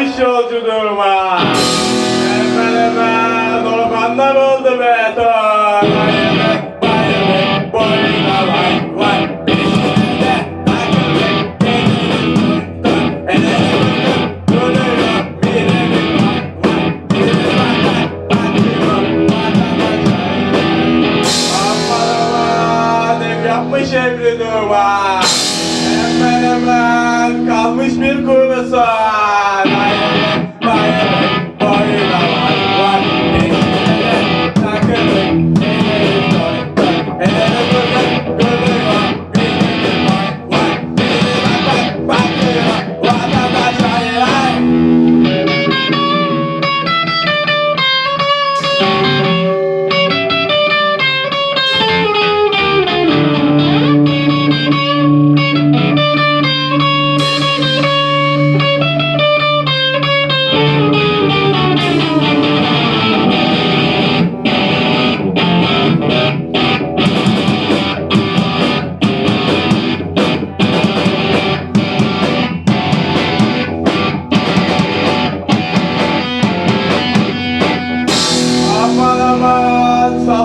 yolculuğuma. Hemen hemen ormanlar oldu beton. Bayılık bayılık boyuna vay vay. Yapmış evli duvar Hemen hemen kalmış bir kurusu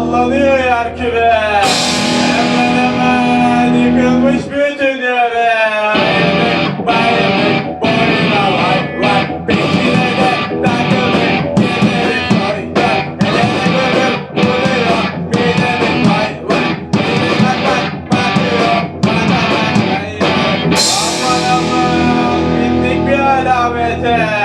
sallanıyor yer küre Hemen hemen yıkılmış bütün yere. Bayılık bayılık boyuna vay vay Peşine de takılık gelirim soyda Elini görüp duruyor midemin vay vay Biri bak bak bakıyor bana bak Aman bir alamete